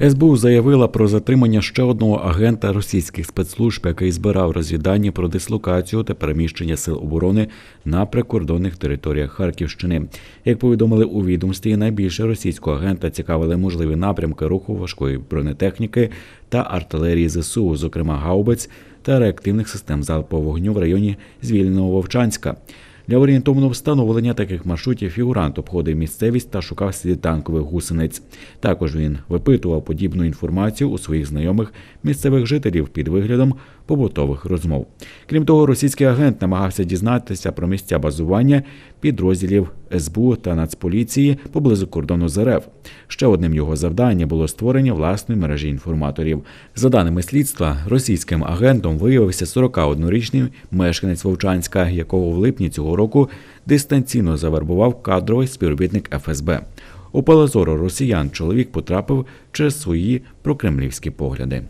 СБУ заявила про затримання ще одного агента російських спецслужб, який збирав розвідання про дислокацію та переміщення сил оборони на прикордонних територіях Харківщини. Як повідомили у відомстві, найбільше російського агента цікавили можливі напрямки руху важкої бронетехніки та артилерії ЗСУ, зокрема гаубиць та реактивних систем залпового вогню в районі звільненого Вовчанська. Для орієнтовного встановлення таких маршрутів фігурант обходив місцевість та шукав сліди танкових гусениць. Також він випитував подібну інформацію у своїх знайомих місцевих жителів під виглядом побутових розмов. Крім того, російський агент намагався дізнатися про місця базування підрозділів СБУ та Нацполіції поблизу кордону з РФ. Ще одним його завданням було створення власної мережі інформаторів. За даними слідства, російським агентом виявився 41-річний мешканець Вовчанська, якого в липні цього року дистанційно завербував кадровий співробітник ФСБ. У поле росіян чоловік потрапив через свої прокремлівські погляди.